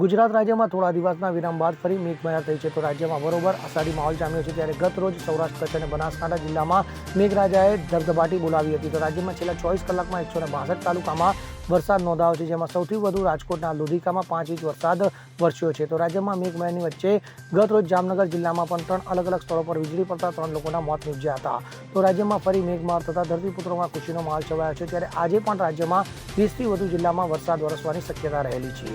ગુજરાત રાજ્યમાં થોડા દિવસના વિરામ બાદ ફરી મેઘમહેર થઈ છે. તો રાજ્યમાં બરોબર અષાઢી માહોલ જામ્યો છે ત્યારે ગત રોજ સૌરાષ્ટ્ર કચ્છ અને બનાસકાંઠા જિલ્લામાં મેઘરાજાએ ધબધબાટી બોલાવી હતી. તો રાજ્યમાં છેલ્લા ચોવીસ કલાકમાં એકસો તાલુકામાં વરસાદ નોંધાયો છે, જેમાં સૌથી વધુ રાજકોટના લુધિકામાં પાંચ ઇંચ વરસાદ વરસ્યો છે. તો રાજ્યમાં મેઘમહેરની વચ્ચે ગત રોજ જામનગર જિલ્લામાં પણ ત્રણ અલગ અલગ સ્થળો પર વીજળી પડતા ત્રણ લોકોના મોત નીપજ્યા હતા. તો રાજ્યમાં ફરી મેઘમાર થતા ધરતીપુત્રોમાં ખુશીનો માહોલ છવાયો છે. ત્યારે આજે પણ રાજ્યમાં વીસથી વધુ જિલ્લામાં વરસાદ વરસવાની શક્યતા રહેલી છે.